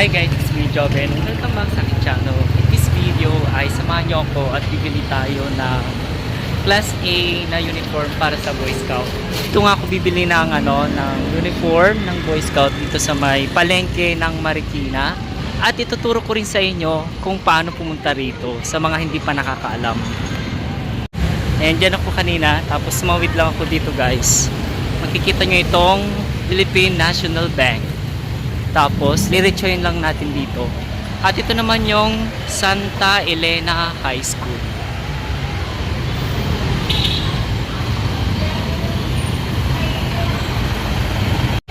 Hi guys, it's me Joven. Welcome back sa aking channel. In this video ay samahan niyo ako at bibili tayo ng Class A na uniform para sa Boy Scout. Ito nga ako bibili ng, ano, ng uniform ng Boy Scout dito sa may palengke ng Marikina. At ituturo ko rin sa inyo kung paano pumunta rito sa mga hindi pa nakakaalam. Ayan, dyan ako kanina. Tapos sumawid lang ako dito guys. Makikita nyo itong Philippine National Bank. Tapos, liretsoyin lang natin dito. At ito naman yung Santa Elena High School.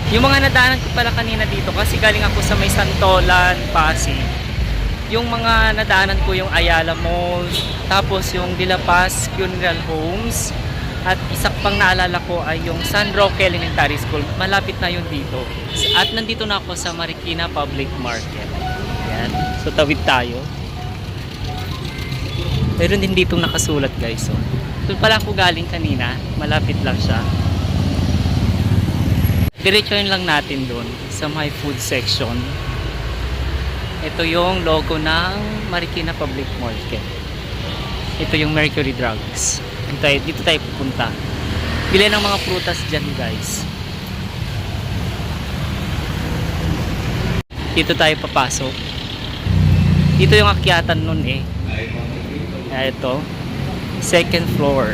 Yung mga nadaanan ko pala kanina dito kasi galing ako sa may Santolan, Pasig. Yung mga nadaanan ko yung Ayala Mall, tapos yung De La Paz Funeral Homes, at isa pang naalala ko ay yung San Roque Elementary School. Malapit na yun dito. At nandito na ako sa Marikina Public Market. Yan. So tawid tayo. Meron din dito nakasulat guys. So, doon pala ako galing kanina. Malapit lang siya. Diretsuhin lang natin doon sa my food section. Ito yung logo ng Marikina Public Market. Ito yung Mercury Drugs. Dito tayo, dito tayo pupunta. Bili ng mga prutas dyan guys. Dito tayo papasok. Dito yung akyatan nun eh. Kaya ito. Second floor.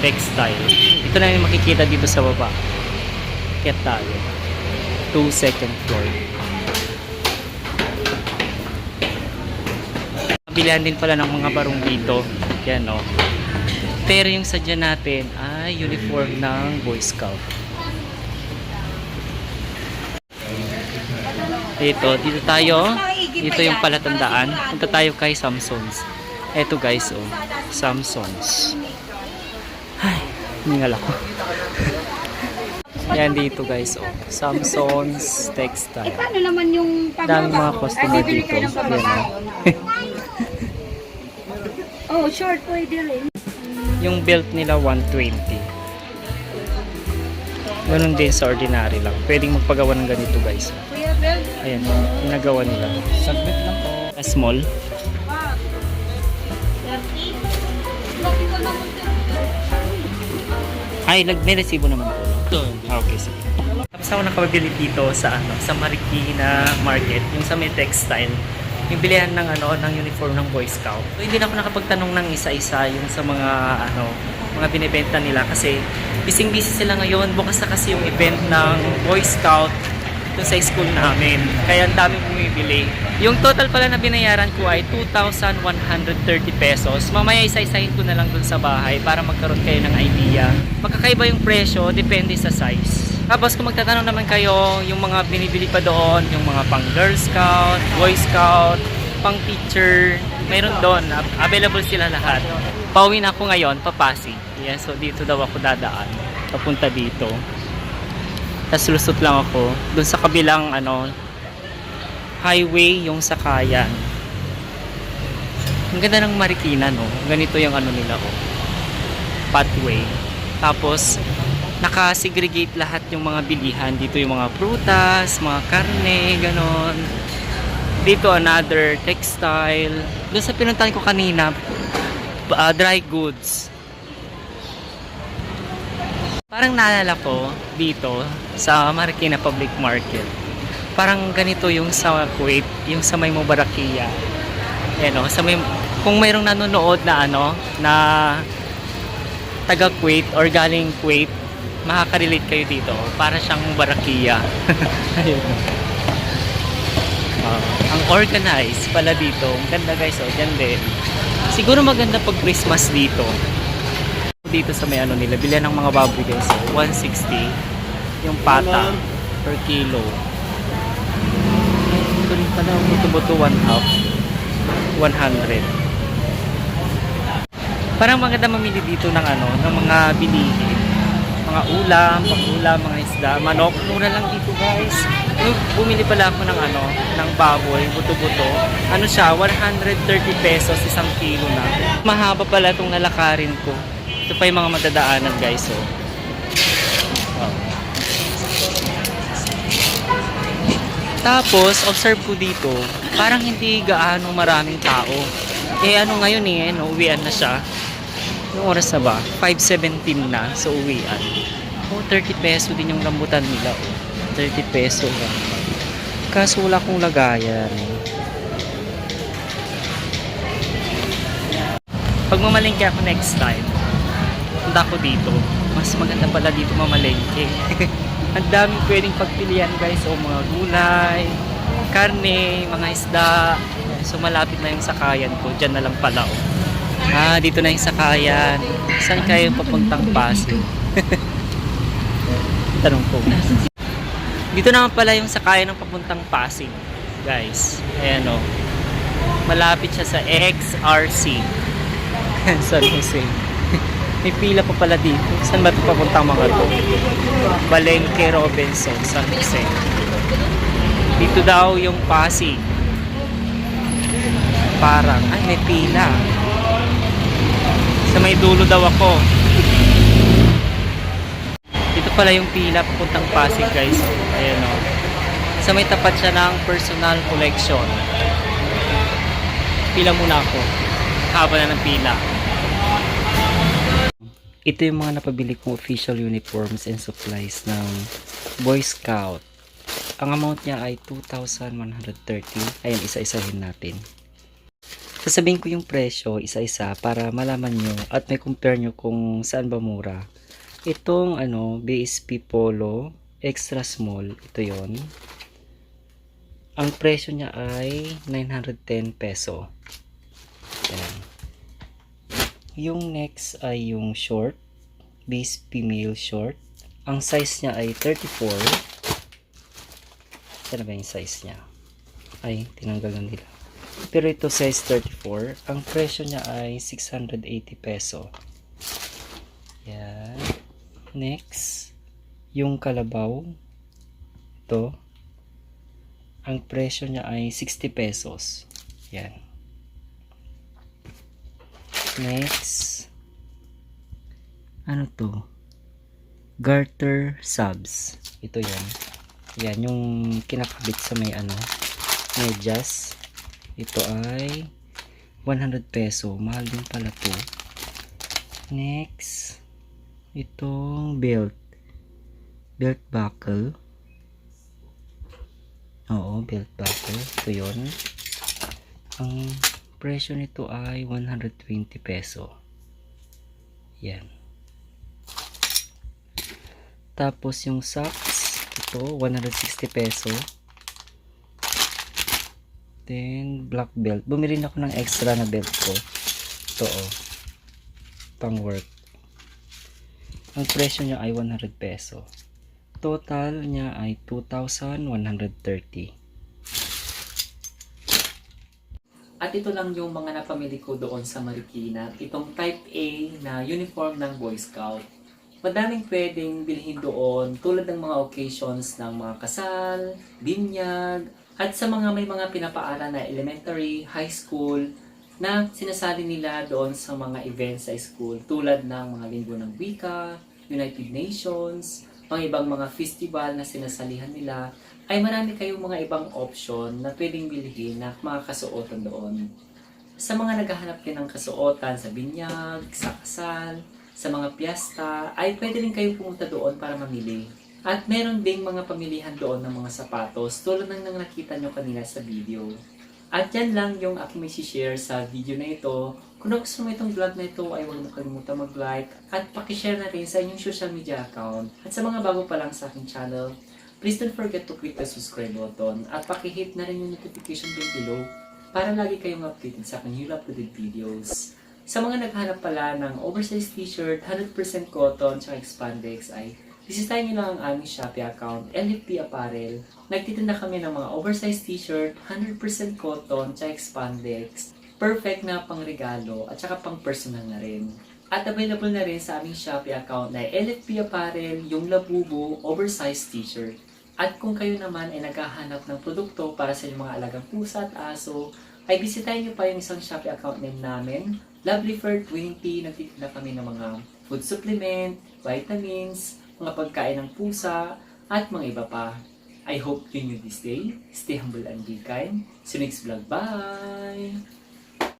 Textile. Ito na yung makikita dito sa baba. Akyat tayo. To second floor. Bilihan din pala ng mga barong dito. Yan o. Pero yung sadya natin ay uniform ng Boy Scout. Dito, dito tayo. Dito yung palatandaan. Punta tayo kay Samsons. Eto guys, oh. Samsons. Ay, hiningal ako. Yan dito guys, oh. Samsons Textile. Eh, paano naman yung Dami mga pagbaba? customer Ah, bibili dito. kayo ng Yan, pababa. oh. oh, short pwede rin. Yung belt nila 120. Ganun din sa ordinary lang. Pwedeng magpagawa ng ganito guys. Ayan, ginagawa nila. Saglit lang po. Small. pa. 30. Ay, nag may resibo naman po. Ah, Okay, sige. Tapos ako nakabili dito sa ano, sa Marikina Market, yung sa may textile. Yung bilihan ng ano, ng uniform ng Boy Scout. So, hindi na ako nakapagtanong ng isa-isa yung sa mga ano, mga binebenta nila kasi busy-busy sila ngayon. Bukas na kasi yung event ng Boy Scout dun sa school namin. Kaya ang daming bumibili. Yung total pala na binayaran ko ay 2,130 pesos. Mamaya isa-isahin ko na lang dun sa bahay para magkaroon kayo ng idea. Magkakaiba yung presyo, depende sa size. Tapos kung magtatanong naman kayo, yung mga binibili pa doon, yung mga pang Girl Scout, Boy Scout, pang teacher, mayroon doon. Ab- Available sila lahat. Pauwi na ako ngayon, papasi. Yan, so dito daw ako dadaan. Papunta dito. Tapos lusot lang ako. Doon sa kabilang ano, highway yung sakayan. Ang ganda ng Marikina, no? Ganito yung ano nila, oh. Pathway. Tapos, naka-segregate lahat yung mga bilihan. Dito yung mga prutas, mga karne, ganon. Dito another textile. Doon sa pinuntahan ko kanina, uh, dry goods. Parang naalala ko dito sa Marikina Public Market. Parang ganito yung sa Kuwait, yung sa may Mubarakia. Yan o, sa may, kung mayroong nanonood na ano, na taga Kuwait or galing Kuwait, makaka-relate kayo dito. Para siyang Mubarakia. Ayun. Ah, ang organized pala dito. Ang ganda guys, oh, dyan din. Siguro maganda pag Christmas dito dito sa may ano nila, bilihan ng mga baboy guys. 160 yung pata per kilo. Pala, buto-buto 1 half. 100. Parang maganda mamili dito ng ano, ng mga bilihin. Mga ulam, pang-ulam, mga isda, manok. Mura lang dito guys. Bumili pala ako ng ano, ng baboy, buto-buto. Ano siya, 130 pesos isang kilo na. Mahaba pala itong nalakarin ko. Ito pa yung mga madadaanan guys. Oh. Tapos, observe ko dito, parang hindi gaano maraming tao. Eh ano ngayon eh, ano, uwian na siya. Anong oras na ba? 5.17 na, so uwian. Oh, 30 peso din yung rambutan nila. Oh. 30 peso lang. Kaso wala akong lagayan. Pag mamalengke ako next time, punta ko dito. Mas maganda pala dito mamalengke. Ang daming pwedeng pagpilian guys. O mga gulay, karne, mga isda. So malapit na yung sakayan ko. Diyan na lang pala oh. Ah, dito na yung sakayan. Saan kayo papuntang Pasig? Tanong ko. Dito naman pala yung sakayan ng papuntang Pasig. Guys, ayan o. Malapit siya sa XRC. San Jose. May pila pa pala dito. Saan ba ito papuntang mga to? Balengke Robinson, San Jose. Dito daw yung Pasig. Parang, ay may pila. Sa may dulo daw ako. Dito pala yung pila papuntang Pasig guys. Ayan o. Sa may tapat siya ng personal collection. Pila muna ako. Haba na ng pila. Ito yung mga napabili kong official uniforms and supplies ng Boy Scout. Ang amount niya ay 2,130. Ayan, isa-isahin natin. Sasabihin ko yung presyo isa-isa para malaman nyo at may compare nyo kung saan ba mura. Itong ano, BSP Polo Extra Small, ito yon. Ang presyo niya ay 910 peso. Yan. Yung next ay yung short, BSP male short. Ang size niya ay 34. Saan ba yung size niya? Ay, tinanggal na nila. Pero ito size 34. Ang presyo niya ay 680 peso. Yan. Next, yung kalabaw. Ito. Ang presyo niya ay 60 pesos. Yan. Next. Ano to? Garter subs. Ito yan. Yan, yung kinakabit sa may ano, medyas. Ito ay 100 peso. Mahal din pala to. Next, itong belt. Belt buckle. Oo, belt buckle. Ito yun. Ang presyo nito ay 120 peso. Yan. Tapos yung socks, ito 160 peso. Then black belt. Bumili na ako ng extra na belt ko. Ito oh. Pang work. Ang presyo niya ay 100 peso. Total niya ay 2,130. At ito lang yung mga napamili ko doon sa Marikina. Itong type A na uniform ng Boy Scout. Madaming pwedeng bilhin doon tulad ng mga occasions ng mga kasal, binyag, at sa mga may mga pinapaaral na elementary, high school, na sinasali nila doon sa mga events sa school tulad ng mga linggo ng wika, United Nations, mga ibang mga festival na sinasalihan nila, ay marami kayong mga ibang option na pwedeng bilhin na mga kasuotan doon. Sa mga naghahanap din ng kasuotan sa binyag, sa kasal, sa mga piyesta, ay pwede rin kayo pumunta doon para mamili. At meron ding mga pamilihan doon ng mga sapatos tulad ng nang nakita nyo kanina sa video. At yan lang yung aking may share sa video na ito. Kung gusto mo itong vlog na ito ay huwag mo kalimutan mag-like at pakishare na rin sa inyong social media account. At sa mga bago pa lang sa aking channel, please don't forget to click the subscribe button at pakihit na rin yung notification bell below para lagi kayong updated sa aking new uploaded videos. Sa mga naghanap pala ng oversized t-shirt, 100% cotton, tsaka expandex ay Bisitahin nyo lang ang aming Shopee account, LFP Apparel. Nagtitinda kami ng mga oversized t-shirt, 100% cotton, tsaka expandex. Perfect na pang regalo at saka pang personal na rin. At available na rin sa aming Shopee account na LFP Apparel, yung Labubo oversized t-shirt. At kung kayo naman ay naghahanap ng produkto para sa inyong mga alagang pusa at aso, ay bisitahin nyo pa yung isang Shopee account name namin, Lovelyfur20. Nagtitinda kami ng mga food supplement, vitamins, mga pagkain ng pusa, at mga iba pa. I hope you knew this day. Stay humble and be kind. See you next vlog. Bye!